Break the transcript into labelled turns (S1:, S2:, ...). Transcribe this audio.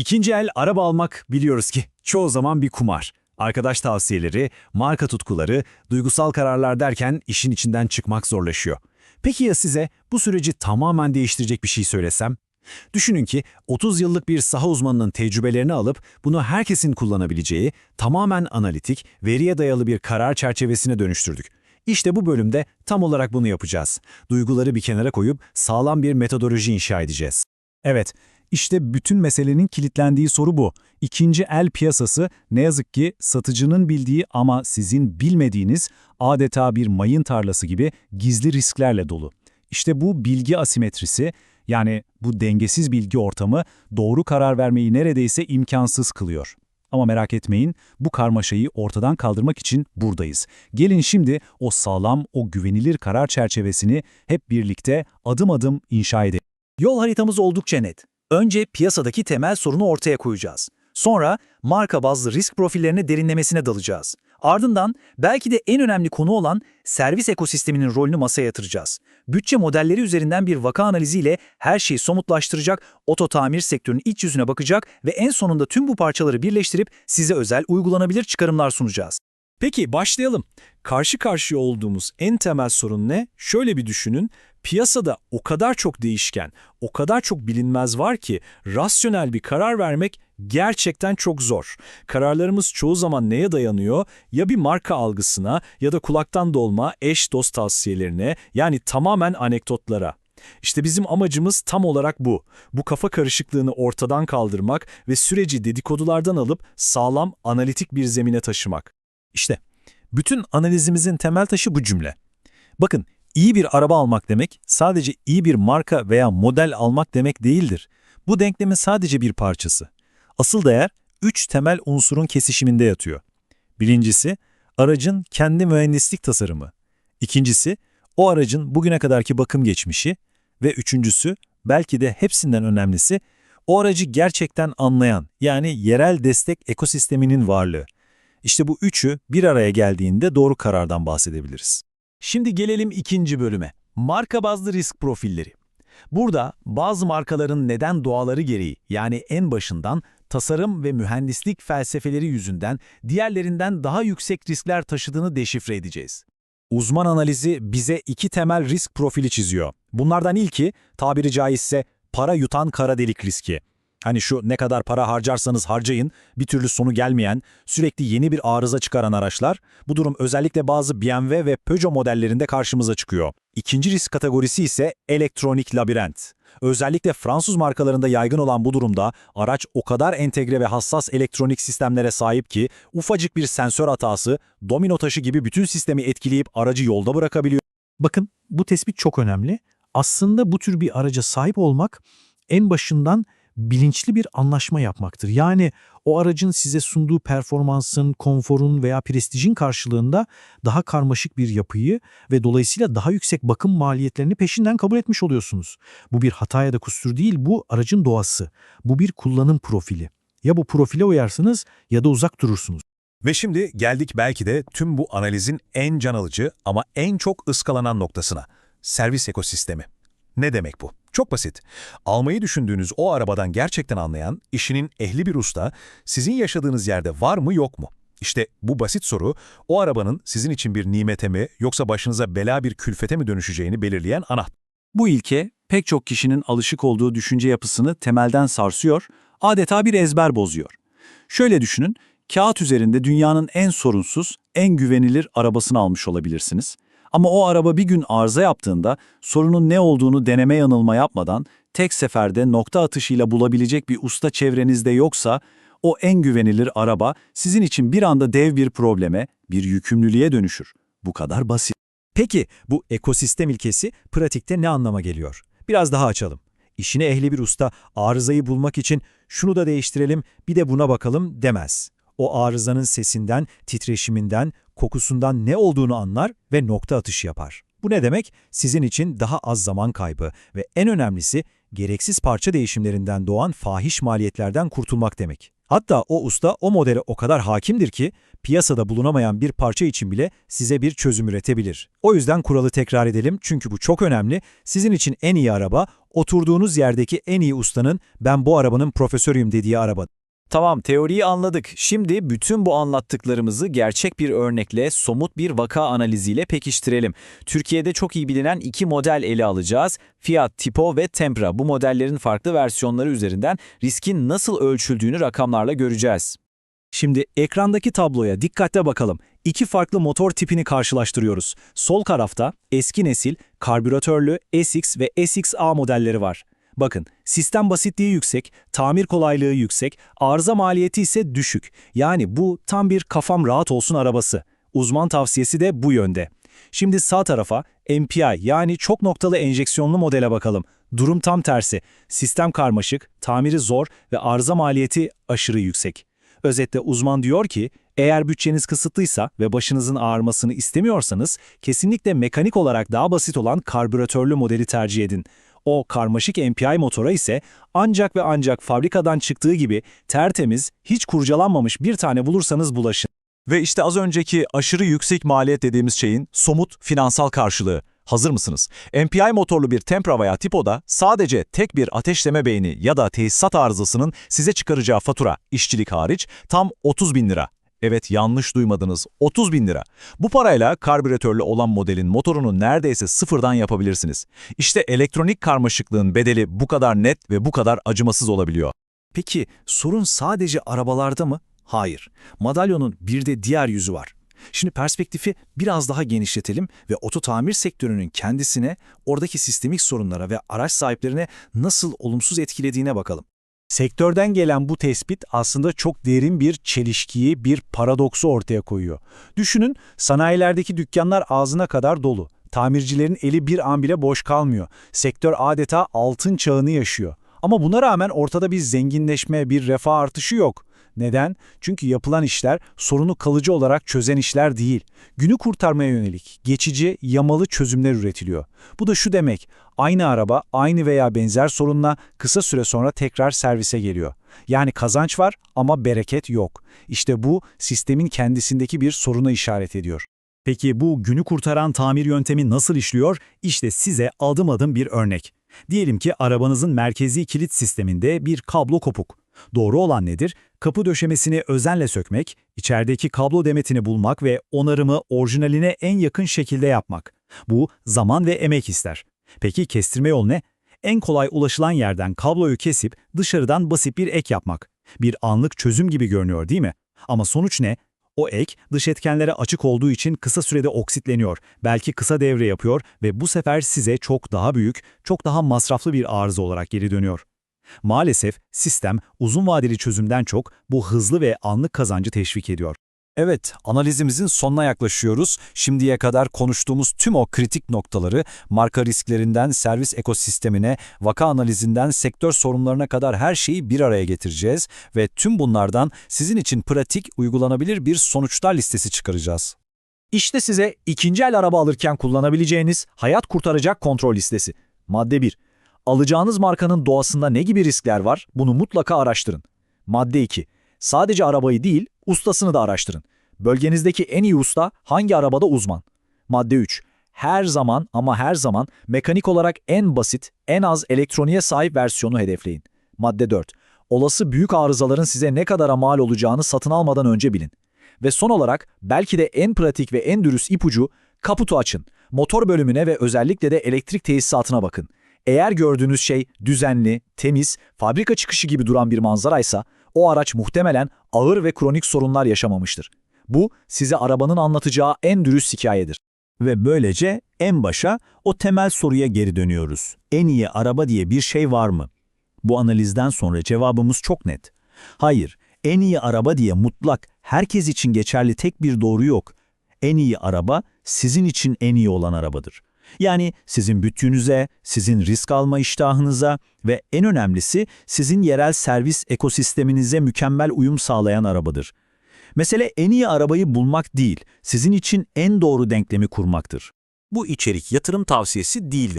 S1: İkinci el araba almak biliyoruz ki çoğu zaman bir kumar. Arkadaş tavsiyeleri, marka tutkuları, duygusal kararlar derken işin içinden çıkmak zorlaşıyor. Peki ya size bu süreci tamamen değiştirecek bir şey söylesem? Düşünün ki 30 yıllık bir saha uzmanının tecrübelerini alıp bunu herkesin kullanabileceği tamamen analitik, veriye dayalı bir karar çerçevesine dönüştürdük. İşte bu bölümde tam olarak bunu yapacağız. Duyguları bir kenara koyup sağlam bir metodoloji inşa edeceğiz.
S2: Evet, işte bütün meselenin kilitlendiği soru bu. İkinci el piyasası ne yazık ki satıcının bildiği ama sizin bilmediğiniz adeta bir mayın tarlası gibi gizli risklerle dolu. İşte bu bilgi asimetrisi yani bu dengesiz bilgi ortamı doğru karar vermeyi neredeyse imkansız kılıyor. Ama merak etmeyin, bu karmaşayı ortadan kaldırmak için buradayız. Gelin şimdi o sağlam, o güvenilir karar çerçevesini hep birlikte adım adım inşa edelim.
S3: Yol haritamız oldukça net. Önce piyasadaki temel sorunu ortaya koyacağız. Sonra marka bazlı risk profillerine derinlemesine dalacağız. Ardından belki de en önemli konu olan servis ekosisteminin rolünü masaya yatıracağız. Bütçe modelleri üzerinden bir vaka analiziyle her şeyi somutlaştıracak, oto tamir sektörünün iç yüzüne bakacak ve en sonunda tüm bu parçaları birleştirip size özel uygulanabilir çıkarımlar sunacağız.
S4: Peki başlayalım. Karşı karşıya olduğumuz en temel sorun ne? Şöyle bir düşünün. Piyasada o kadar çok değişken, o kadar çok bilinmez var ki rasyonel bir karar vermek gerçekten çok zor. Kararlarımız çoğu zaman neye dayanıyor? Ya bir marka algısına ya da kulaktan dolma eş dost tavsiyelerine yani tamamen anekdotlara. İşte bizim amacımız tam olarak bu. Bu kafa karışıklığını ortadan kaldırmak ve süreci dedikodulardan alıp sağlam analitik bir zemine taşımak.
S2: İşte bütün analizimizin temel taşı bu cümle. Bakın, iyi bir araba almak demek sadece iyi bir marka veya model almak demek değildir. Bu denklemin sadece bir parçası. Asıl değer üç temel unsurun kesişiminde yatıyor. Birincisi, aracın kendi mühendislik tasarımı. İkincisi, o aracın bugüne kadarki bakım geçmişi. Ve üçüncüsü, belki de hepsinden önemlisi, o aracı gerçekten anlayan, yani yerel destek ekosisteminin varlığı. İşte bu üçü bir araya geldiğinde doğru karardan bahsedebiliriz.
S1: Şimdi gelelim ikinci bölüme. Marka bazlı risk profilleri. Burada bazı markaların neden doğaları gereği yani en başından tasarım ve mühendislik felsefeleri yüzünden diğerlerinden daha yüksek riskler taşıdığını deşifre edeceğiz. Uzman analizi bize iki temel risk profili çiziyor. Bunlardan ilki tabiri caizse para yutan kara delik riski. Hani şu ne kadar para harcarsanız harcayın, bir türlü sonu gelmeyen, sürekli yeni bir arıza çıkaran araçlar, bu durum özellikle bazı BMW ve Peugeot modellerinde karşımıza çıkıyor. İkinci risk kategorisi ise elektronik labirent. Özellikle Fransız markalarında yaygın olan bu durumda araç o kadar entegre ve hassas elektronik sistemlere sahip ki ufacık bir sensör hatası domino taşı gibi bütün sistemi etkileyip aracı yolda bırakabiliyor.
S5: Bakın bu tespit çok önemli. Aslında bu tür bir araca sahip olmak en başından bilinçli bir anlaşma yapmaktır. Yani o aracın size sunduğu performansın, konforun veya prestijin karşılığında daha karmaşık bir yapıyı ve dolayısıyla daha yüksek bakım maliyetlerini peşinden kabul etmiş oluyorsunuz. Bu bir hata ya da kusur değil, bu aracın doğası. Bu bir kullanım profili. Ya bu profile uyarsınız ya da uzak durursunuz.
S6: Ve şimdi geldik belki de tüm bu analizin en can alıcı ama en çok ıskalanan noktasına. Servis ekosistemi. Ne demek bu? Çok basit. Almayı düşündüğünüz o arabadan gerçekten anlayan, işinin ehli bir usta, sizin yaşadığınız yerde var mı yok mu? İşte bu basit soru, o arabanın sizin için bir nimete mi yoksa başınıza bela bir külfete mi dönüşeceğini belirleyen anahtar.
S2: Bu ilke pek çok kişinin alışık olduğu düşünce yapısını temelden sarsıyor, adeta bir ezber bozuyor. Şöyle düşünün, kağıt üzerinde dünyanın en sorunsuz, en güvenilir arabasını almış olabilirsiniz. Ama o araba bir gün arıza yaptığında sorunun ne olduğunu deneme yanılma yapmadan tek seferde nokta atışıyla bulabilecek bir usta çevrenizde yoksa o en güvenilir araba sizin için bir anda dev bir probleme, bir yükümlülüğe dönüşür. Bu kadar basit.
S1: Peki bu ekosistem ilkesi pratikte ne anlama geliyor? Biraz daha açalım. İşine ehli bir usta arızayı bulmak için şunu da değiştirelim bir de buna bakalım demez. O arızanın sesinden, titreşiminden, kokusundan ne olduğunu anlar ve nokta atışı yapar. Bu ne demek? Sizin için daha az zaman kaybı ve en önemlisi gereksiz parça değişimlerinden doğan fahiş maliyetlerden kurtulmak demek.
S2: Hatta o usta o modele o kadar hakimdir ki piyasada bulunamayan bir parça için bile size bir çözüm üretebilir. O yüzden kuralı tekrar edelim çünkü bu çok önemli. Sizin için en iyi araba oturduğunuz yerdeki en iyi ustanın ben bu arabanın profesörüyüm dediği araba.
S3: Tamam, teoriyi anladık. Şimdi bütün bu anlattıklarımızı gerçek bir örnekle, somut bir vaka analiziyle pekiştirelim. Türkiye'de çok iyi bilinen iki model ele alacağız. Fiat Tipo ve Tempra. Bu modellerin farklı versiyonları üzerinden riskin nasıl ölçüldüğünü rakamlarla göreceğiz.
S2: Şimdi ekrandaki tabloya dikkatle bakalım. İki farklı motor tipini karşılaştırıyoruz. Sol tarafta eski nesil karbüratörlü SX ve SXA modelleri var. Bakın, sistem basitliği yüksek, tamir kolaylığı yüksek, arıza maliyeti ise düşük. Yani bu tam bir kafam rahat olsun arabası. Uzman tavsiyesi de bu yönde. Şimdi sağ tarafa MPI yani çok noktalı enjeksiyonlu modele bakalım. Durum tam tersi. Sistem karmaşık, tamiri zor ve arıza maliyeti aşırı yüksek. Özetle uzman diyor ki, eğer bütçeniz kısıtlıysa ve başınızın ağrımasını istemiyorsanız, kesinlikle mekanik olarak daha basit olan karbüratörlü modeli tercih edin. O karmaşık MPI motora ise ancak ve ancak fabrikadan çıktığı gibi tertemiz, hiç kurcalanmamış bir tane bulursanız bulaşın.
S7: Ve işte az önceki aşırı yüksek maliyet dediğimiz şeyin somut finansal karşılığı. Hazır mısınız? MPI motorlu bir Tempra veya Tipo'da sadece tek bir ateşleme beyni ya da tesisat arızasının size çıkaracağı fatura, işçilik hariç, tam 30 bin lira. Evet yanlış duymadınız 30 bin lira. Bu parayla karbüratörlü olan modelin motorunu neredeyse sıfırdan yapabilirsiniz. İşte elektronik karmaşıklığın bedeli bu kadar net ve bu kadar acımasız olabiliyor.
S3: Peki sorun sadece arabalarda mı? Hayır. Madalyonun bir de diğer yüzü var. Şimdi perspektifi biraz daha genişletelim ve oto tamir sektörünün kendisine, oradaki sistemik sorunlara ve araç sahiplerine nasıl olumsuz etkilediğine bakalım.
S2: Sektörden gelen bu tespit aslında çok derin bir çelişkiyi, bir paradoksu ortaya koyuyor. Düşünün, sanayilerdeki dükkanlar ağzına kadar dolu. Tamircilerin eli bir an bile boş kalmıyor. Sektör adeta altın çağını yaşıyor. Ama buna rağmen ortada bir zenginleşme, bir refah artışı yok. Neden? Çünkü yapılan işler sorunu kalıcı olarak çözen işler değil. Günü kurtarmaya yönelik, geçici, yamalı çözümler üretiliyor. Bu da şu demek, aynı araba aynı veya benzer sorunla kısa süre sonra tekrar servise geliyor. Yani kazanç var ama bereket yok. İşte bu sistemin kendisindeki bir soruna işaret ediyor. Peki bu günü kurtaran tamir yöntemi nasıl işliyor? İşte size adım adım bir örnek. Diyelim ki arabanızın merkezi kilit sisteminde bir kablo kopuk. Doğru olan nedir? Kapı döşemesini özenle sökmek, içerideki kablo demetini bulmak ve onarımı orijinaline en yakın şekilde yapmak. Bu zaman ve emek ister. Peki kestirme yol ne? En kolay ulaşılan yerden kabloyu kesip dışarıdan basit bir ek yapmak. Bir anlık çözüm gibi görünüyor değil mi? Ama sonuç ne? O ek dış etkenlere açık olduğu için kısa sürede oksitleniyor, belki kısa devre yapıyor ve bu sefer size çok daha büyük, çok daha masraflı bir arıza olarak geri dönüyor. Maalesef sistem uzun vadeli çözümden çok bu hızlı ve anlık kazancı teşvik ediyor.
S7: Evet, analizimizin sonuna yaklaşıyoruz. Şimdiye kadar konuştuğumuz tüm o kritik noktaları, marka risklerinden servis ekosistemine, vaka analizinden sektör sorunlarına kadar her şeyi bir araya getireceğiz ve tüm bunlardan sizin için pratik, uygulanabilir bir sonuçlar listesi çıkaracağız.
S3: İşte size ikinci el araba alırken kullanabileceğiniz hayat kurtaracak kontrol listesi. Madde 1. Alacağınız markanın doğasında ne gibi riskler var? Bunu mutlaka araştırın. Madde 2. Sadece arabayı değil, ustasını da araştırın. Bölgenizdeki en iyi usta hangi arabada uzman? Madde 3. Her zaman ama her zaman mekanik olarak en basit, en az elektroniğe sahip versiyonu hedefleyin. Madde 4. Olası büyük arızaların size ne kadara mal olacağını satın almadan önce bilin. Ve son olarak belki de en pratik ve en dürüst ipucu kaputu açın. Motor bölümüne ve özellikle de elektrik tesisatına bakın. Eğer gördüğünüz şey düzenli, temiz, fabrika çıkışı gibi duran bir manzaraysa o araç muhtemelen ağır ve kronik sorunlar yaşamamıştır. Bu size arabanın anlatacağı en dürüst hikayedir.
S2: Ve böylece en başa o temel soruya geri dönüyoruz. En iyi araba diye bir şey var mı? Bu analizden sonra cevabımız çok net. Hayır, en iyi araba diye mutlak, herkes için geçerli tek bir doğru yok. En iyi araba sizin için en iyi olan arabadır. Yani sizin bütçenize, sizin risk alma iştahınıza ve en önemlisi sizin yerel servis ekosisteminize mükemmel uyum sağlayan arabadır. Mesele en iyi arabayı bulmak değil, sizin için en doğru denklemi kurmaktır.
S1: Bu içerik yatırım tavsiyesi değildir.